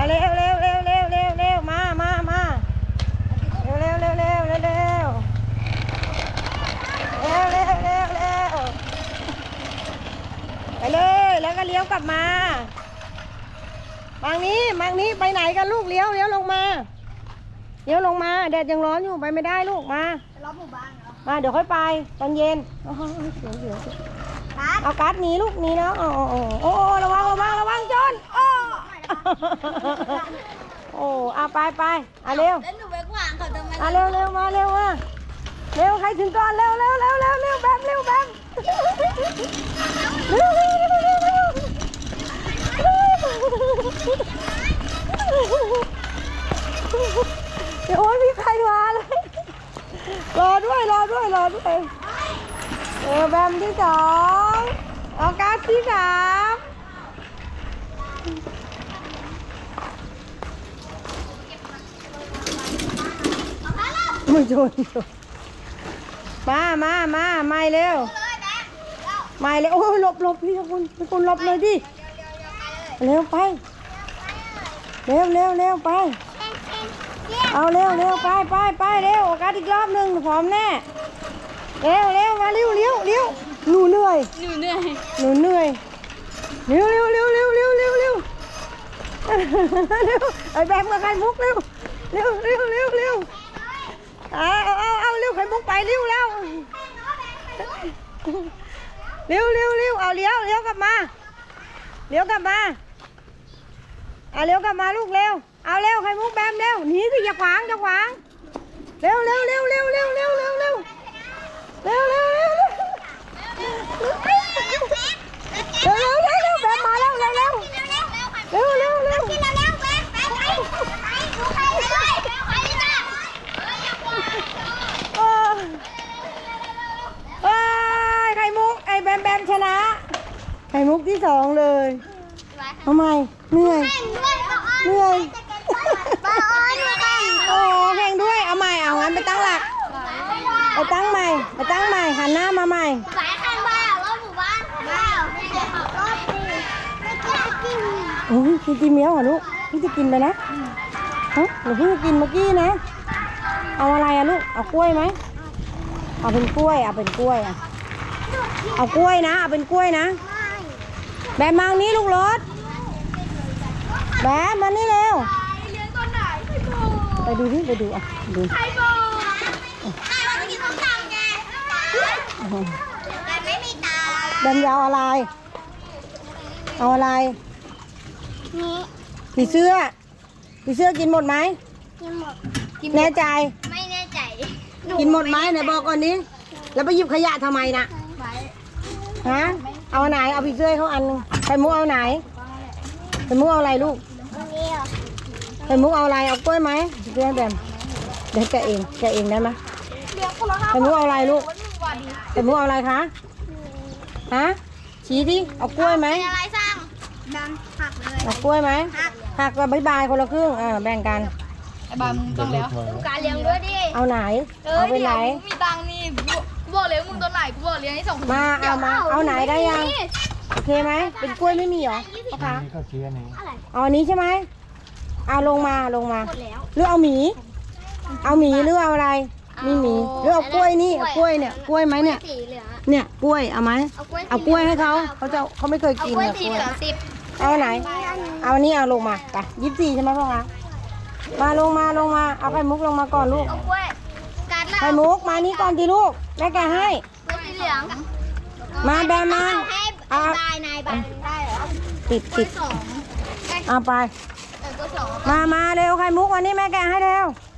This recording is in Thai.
เอาเร็วเร็วเร็วเร็วเร็วเร็วมามามาเร็วเร็วเร็วเร็วเร็วเร็วเร็วเร็วเร็วเร็วไปเลยแล้วก็เลี้ยวกลับมาบางนี้บางนี้ไปไหนกันลูกเลี้ยวเลี้ยวลงมาเลี้ยวลงมาแดดยังร้อนอยู่ไปไม่ได้ลูกมารอบหมู่บ้านเหรอมาเดี๋ยวค่อยไปตอนเย็นเสียวเสียวนัดเอาการ์ดหนีลูกหนีแล้วโอ้โอ้โอ้ระวังระวังระวัง โอ้เอาไปไปเอาเร็วแล้วหนูไปขวางเขาทำไมเอาเร็วเร็วมาเร็วมาเร็วใครถึงก่อนเร็วเร็วเร็วเร็วเร็วแบมเร็วแบมเร็วเร็วเร็วเร็วเร็วเดี๋ยวโอ้ยมีใครมาเลยรอด้วยรอด้วยรอด้วยเออแบมที่สองออกัสที่สาม ไม่ชนมามามาไม่เร็วเลยแบงค์เร็วไม่เลยโอ้ยหลบหลบพี่คุณพี่คุณหลบเลยดิเร็วเร็วเร็วเร็วไปเร็วเร็วเร็วไปเอ็งเอ็งเรียกเอาเร็วเร็วไปไปไปเร็วโอกาสอีกรอบหนึ่งพร้อมแน่เร็วเร็วมาเร็วเร็วเร็วหนูเหนื่อยหนูเหนื่อยหนูเหนื่อยเร็วเร็วเร็วเร็วเร็วเร็วเร็วเร็วไอ้แบบกับไข่มุกเร็วเร็วเร็วเร็วเร็ว เอาเอาเอาเร็วไข่มุกไปเร็วแล้วเร็วเร็วเร็วเอาเลี้ยวเลี้ยวกลับมาเลี้ยวกลับมาเอาเลี้ยวกลับมาลูกเร็วเอาเร็วไข่มุกแบมเร็วหนีสิอย่าขวางอย่าขวางเร็วเร็วเร็วเร็วเร็วเร็วเร็วเร็วเร็วเร็วเร็วเร็ว เร็วเร็วเร็วเร็วเร็วแบมมาแล้วเร็วเร็วเร็วเร็วเร็ว กินแล้วเร็วแบงค์แบงค์ไปไปดูใครเลยแบงค์ไปจ้ะ เออเอ้ยไข่ มุกไอ้แบมแบมชนะ ไข่มุกที่สองเลยทำไมเหนื่อยแข่งด้วยป้าอ้อนเหนื่อยป้าอ้อนมาแข่งโอ้แข่งด้วยเอาใหม่เอางั้นไปตั้งหลักไปตั้งใหม่ไปตั้งใหม่หันหน้ามาใหม่สายข้างบ้านรอบหมู่บ้านว้าวไม่ได้ขับรถดิไม่กล้ากินโอ้ยกินกินเมียวเหรอลูกพี่จะกินไปนะฮะหนูเพิ่งกินเมื่อกี้นะ เอาอะไรอะลูก เอากล้วยไหม เอาเป็นกล้วย เอาเป็นกล้วยอะ เอากล้วยนะ เอาเป็นกล้วยนะ แบมมานี้ลูกรถ แบมมานี่เร็วเลี้ยงตัวไหนไข่โบไปดูดิไปดูอะดูไข่โบไข่ว่าจะกินของต่ำไงแต่ไม่มีตาแบมยาวอะไร เอาอะไรนี่ผีเสื้อผีเสื้อกินหมดไหมกินหมดแน่ใจ ไม่แน่ใจ กินหมดไหมไหนบอกก่อนนี้แล้วไปหยิบขยะทำไมนะไว้ ฮะ เอาไหน เอาผีเสื้อให้เขาอันหนึงไข่มุกเอาไหนไข่มุกเอาอะไรลูกตรงนี้เหรอไข่มุกเอาอะไร เอากล้วยไหมเพื่อนแบมเดี๋ยวแกะเอง แกะเองได้ไหมเลี้ยงคนละห้าไข่มุกเอาอะไรลูกวันหนึ่งวันดีไข่มุกเอาอะไรคะ ฮะ ชี้ดิ เอากล้วยไหมเป็นอะไรสร้างดันหักเลยเอากล้วยไหมหักหักก็บายบายคนละครึ่งอ่าแบ่งกันไอ้บายมึงต้องแล้วดูการเลี้ยงด้วยดิ เอาไหน เอาไปไหนกูมีตังค์นี่ กูกูบอกเลี้ยงมึงตัวไหนกูบอกเลี้ยงให้สองคนมาเอามาเอาไหนได้ยัง โอเคไหมเป็นกล้วยไม่มีเหรอพ่อคะนี่ก็เชียร์นี่อะไรเอาอันนี้ใช่ไหมเอาลงมาลงมาหมดแล้วหรือเอาหมี เอาหมีหรือเอาอะไร มีหมีหรือเอากล้วยนี่เอากล้วยเนี่ยกล้วยไหมเนี่ย สีเหลืองอะเนี่ยกล้วยเอาไหมเอากล้วยเอากล้วยให้เขาเขาจะเขาไม่เคยเอากินกล้วยเนี่ยสีกล้วยเหลืองสิบเอาไหน เอาอันนี้เอาลงมาไปยี่สิบสี่ใช่ไหมพ่อคะมาลงมาลงมาเอาไข่มุกลงมาก่อนลูก เอากล้วยการเล่า ไข่มุกมานี่ก่อนดิลูกแม่แกะให้กล้วยสีเหลืองมาแบมมาเอาให้เอาบายนายบายได้เหรอติดกล้ติวยดสองเอาไป เออกล้วยสองมามาเร็วไข่มุกวันนี้แม่แกะให้เร็วก